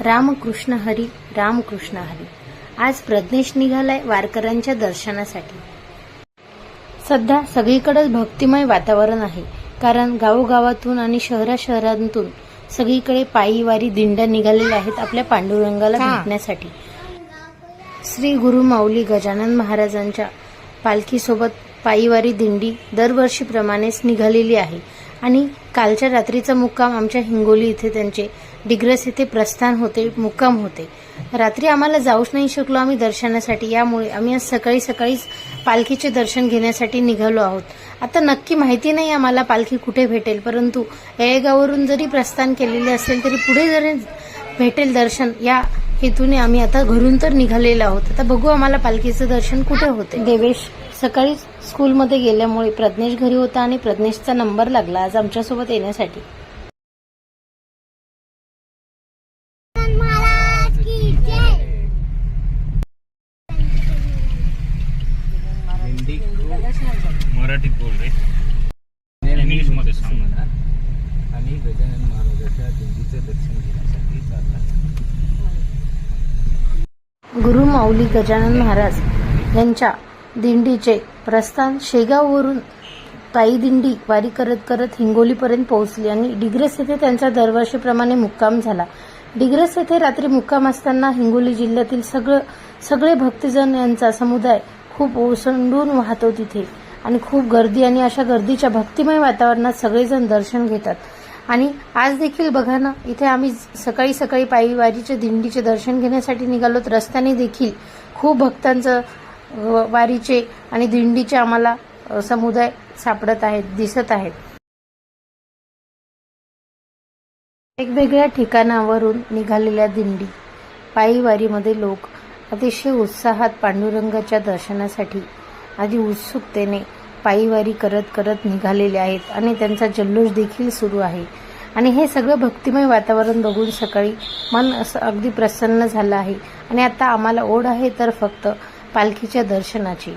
रामकृष्ण हरी रामकृष्ण हरी. आज प्रज्ञेश निघालाय वारकऱ्यांच्या दर्शनासाठी. सध्या सगळीकडेच भक्तिमय वातावरण आहे. कारण गावोगावातून आणि शहरा शहरांतून सगळीकडे पायी वारी दिंड्या निघालेल्या आहेत आपल्या पांडुरंगाला भेटण्यासाठी. श्री गुरु माऊली गजानन महाराजांच्या पालखीसोबत पायीवारी दिंडी दरवर्षीप्रमाणेच निघालेली आहे. आणि कालच्या रात्रीचा मुक्काम आमच्या हिंगोली इथे त्यांचे डिग्रस येथे प्रस्थान होते मुक्काम होते. रात्री आम्हाला जाऊच नाही शकलो आम्ही दर्शनासाठी यामुळे आम्ही आज सकाळी सकाळीच पालखीचे दर्शन घेण्यासाठी निघालो आहोत. आता नक्की माहिती नाही आम्हाला पालखी कुठे भेटेल परंतु येळेगाववरून जरी प्रस्थान केलेले असेल तरी पुढे जरी भेटेल दर्शन या हेतूने आम्ही आता घरून तर निघालेलो आहोत. आता बघू आम्हाला पालखीचं दर्शन कुठे होते. देवेश सकाळी स्कूलमध्ये गेल्यामुळे प्रज्ञेश घरी होता आणि प्रज्ञेशचा नंबर लागला आज आमच्यासोबत येण्यासाठी. दर्शन घेण्यासाठी गुरु माऊली गजानन महाराज यांच्या दिंडीचे प्रस्थान शेगाववरून ताई दिंडी वारी करत करत हिंगोलीपर्यंत पोहोचली आणि डिग्रस येथे त्यांचा दरवर्षीप्रमाणे मुक्काम झाला. डिग्रस येथे रात्री मुक्काम असताना हिंगोली जिल्ह्यातील सगळं सगळे भक्तजन यांचा समुदाय खूप ओसंडून वाहतो तिथे. आणि खूप गर्दी आणि अशा गर्दीच्या भक्तिमय वातावरणात सगळेजण दर्शन घेतात. आणि आज देखील बघा ना इथे आम्ही सकाळी सकाळी पायी वारीच्या दिंडीचे दर्शन घेण्यासाठी निघालोत रस्त्याने देखील खूप भक्तांचं वारीचे आणि दिंडीचे आम्हाला समुदाय सापडत आहेत दिसत आहेत. वेगवेगळ्या ठिकाणावरून निघालेल्या दिंडी पायी वारीमध्ये लोक अतिशय उत्साहात पांडुरंगाच्या दर्शनासाठी आधी उत्सुकतेने पायीवारी करत करत निघालेले आहेत आणि त्यांचा जल्लोष देखील सुरू आहे. आणि हे सगळं भक्तिमय वातावरण बघून सकाळी मन असं अगदी प्रसन्न झालं आहे. आणि आता आम्हाला ओढ आहे तर फक्त पालखीच्या दर्शनाची.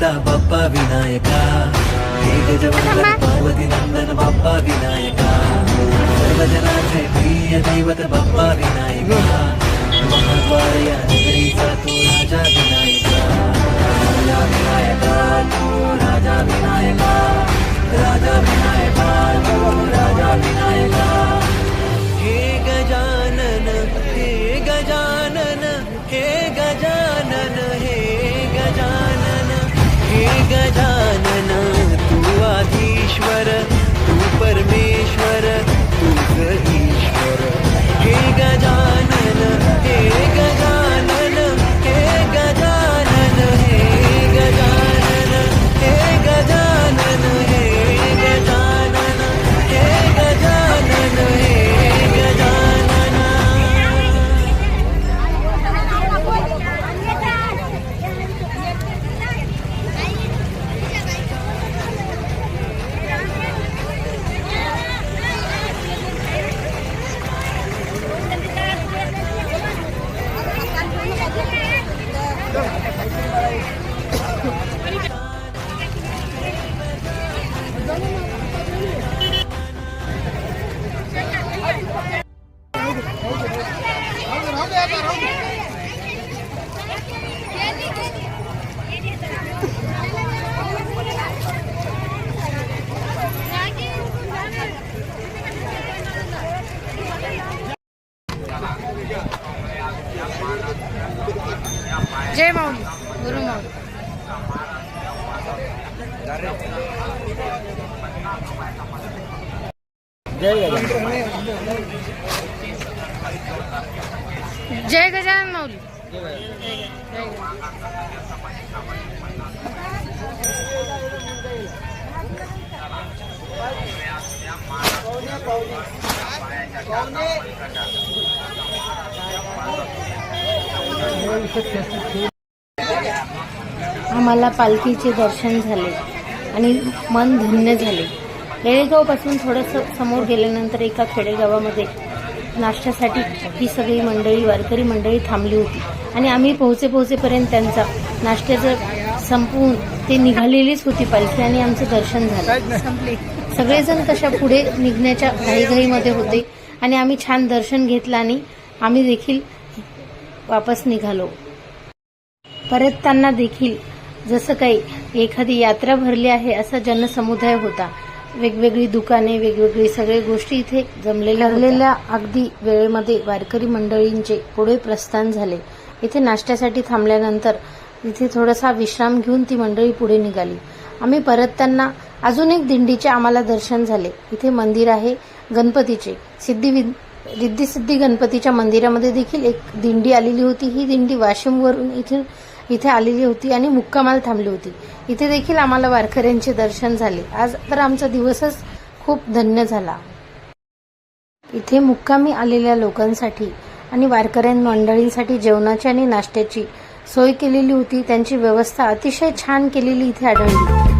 देवता बाप्पा विनायका हे गजवंदन पार्वती नंदन बाप्पा विनायका सर्वजनाचे प्रिय दैवत बाप्पा विनायका महाद्वार या नगरीचा तो राजा विनायका राजा विनायका तू राजा विनायका जय माऊली. गुरु माऊली. जय गजानन माऊली. जय आम्हाला पालखीचे दर्शन झाले आणि मन धन्य झाले. लेळेगावपासून थोडंसं समोर गेल्यानंतर एका खेडेगावामध्ये नाश्त्यासाठी ही सगळी मंडळी वारकरी मंडळी थांबली होती. आणि आम्ही पोहोचे पोहोचेपर्यंत त्यांचा नाश्त्याचं संपवून ते निघालेलीच होती पालखी आणि आमचं दर्शन झालं. सगळेजण कशा पुढे निघण्याच्या घाईघाईमध्ये होते आणि आम्ही छान दर्शन घेतलं आणि आम्ही देखील वापस निघालो. परतताना देखील जसं काही एखादी यात्रा भरली आहे असा जनसमुदाय होता. वेगवेगळी दुकाने वेगवेगळी सगळ्या गोष्टी इथे जमलेल्या अगदी वेळेमध्ये वारकरी मंडळींचे पुढे प्रस्थान झाले. इथे नाश्त्यासाठी थांबल्यानंतर इथे थोडासा विश्राम घेऊन ती मंडळी पुढे निघाली. आम्ही परतताना अजून एक दिंडीचे आम्हाला दर्शन झाले. इथे मंदिर आहे गणपतीचे. सिद्धी विद- गणपतीच्या मंदिरामध्ये देखील एक दिंडी आलेली होती. ही दिंडी वाशिमवरून इथे इथे आलेली होती आणि मुक्कामाल थांबली होती. इथे देखील आम्हाला वारकऱ्यांचे दर्शन झाले. आज तर आमचा दिवसच खूप धन्य झाला. इथे मुक्कामी आलेल्या लोकांसाठी आणि वारकऱ्यां मंडळींसाठी जेवणाची आणि नाश्त्याची सोय केलेली होती. त्यांची व्यवस्था अतिशय छान केलेली इथे आढळली.